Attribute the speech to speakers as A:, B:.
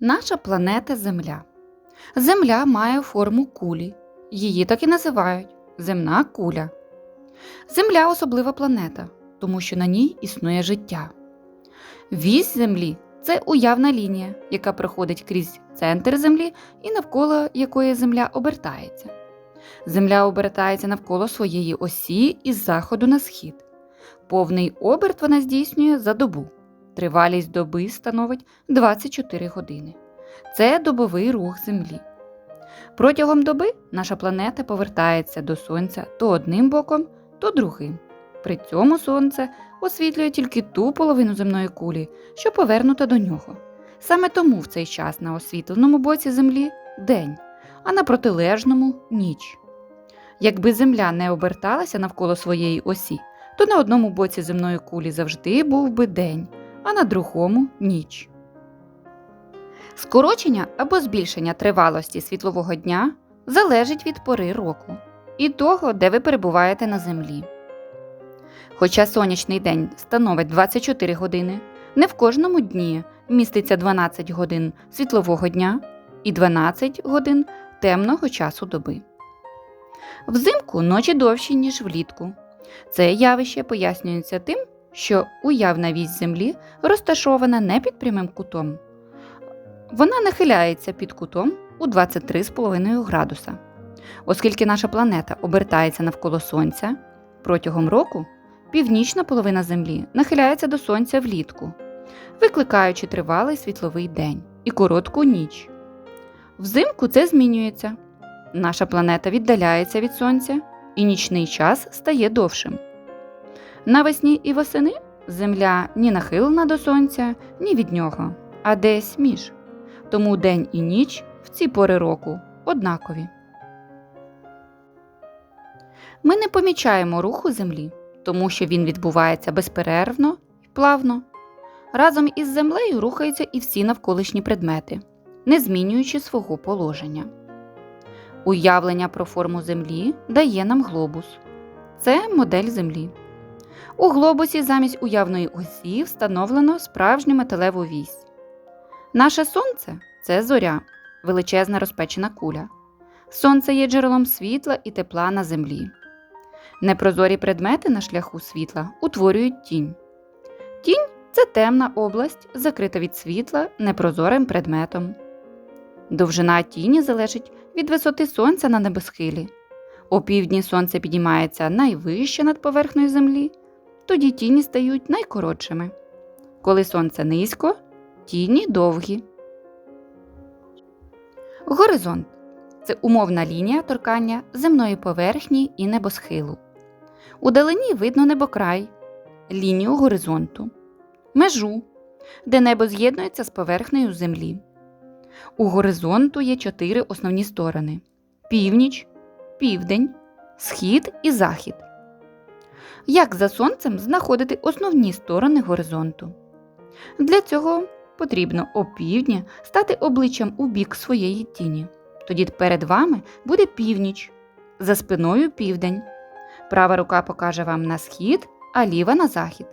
A: Наша планета Земля. Земля має форму кулі. Її так і називають земна куля. Земля особлива планета, тому що на ній існує життя. Вісь Землі це уявна лінія, яка проходить крізь центр Землі і навколо якої Земля обертається. Земля обертається навколо своєї осі із заходу на схід. Повний оберт вона здійснює за добу. Тривалість доби становить 24 години. Це добовий рух Землі. Протягом доби наша планета повертається до Сонця то одним боком, то другим. При цьому Сонце освітлює тільки ту половину земної кулі, що повернута до нього. Саме тому в цей час на освітленому боці Землі день, а на протилежному ніч. Якби Земля не оберталася навколо своєї осі, то на одному боці земної кулі завжди був би день, а на другому ніч. Скорочення або збільшення тривалості світлового дня залежить від пори року і того, де ви перебуваєте на землі. Хоча сонячний день становить 24 години, не в кожному дні міститься 12 годин світлового дня і 12 годин темного часу доби. Взимку ночі довші, ніж влітку. Це явище пояснюється тим, що уявна вісь Землі розташована не під прямим кутом. Вона нахиляється під кутом у 23,5 градуса. Оскільки наша планета обертається навколо Сонця, протягом року північна половина Землі нахиляється до Сонця влітку, викликаючи тривалий світловий день і коротку ніч. Взимку це змінюється. Наша планета віддаляється від Сонця, і нічний час стає довшим. Навесні і восени Земля ні нахилена до Сонця, ні від нього, а десь між. Тому день і ніч в ці пори року однакові. Ми не помічаємо руху Землі, тому що він відбувається безперервно і плавно. Разом із землею рухаються і всі навколишні предмети, не змінюючи свого положення. Уявлення про форму Землі дає нам глобус. Це модель Землі. У глобусі замість уявної осі встановлено справжню металеву вісь. Наше Сонце це зоря, величезна розпечена куля. Сонце є джерелом світла і тепла на землі. Непрозорі предмети на шляху світла утворюють тінь. Тінь це темна область, закрита від світла непрозорим предметом. Довжина тіні залежить від висоти сонця на небосхилі. О півдні сонце підіймається найвище над поверхнею землі, тоді тіні стають найкоротшими. Коли сонце низько, тіні довгі. Горизонт це умовна лінія торкання земної поверхні і небосхилу. Удалині видно небокрай, лінію горизонту, межу, де небо з'єднується з поверхнею землі. У горизонту є чотири основні сторони: північ, південь, схід і захід. Як за сонцем знаходити основні сторони горизонту? Для цього потрібно опівдні стати обличчям у бік своєї тіні. Тоді перед вами буде північ, за спиною південь. Права рука покаже вам на схід, а ліва на захід.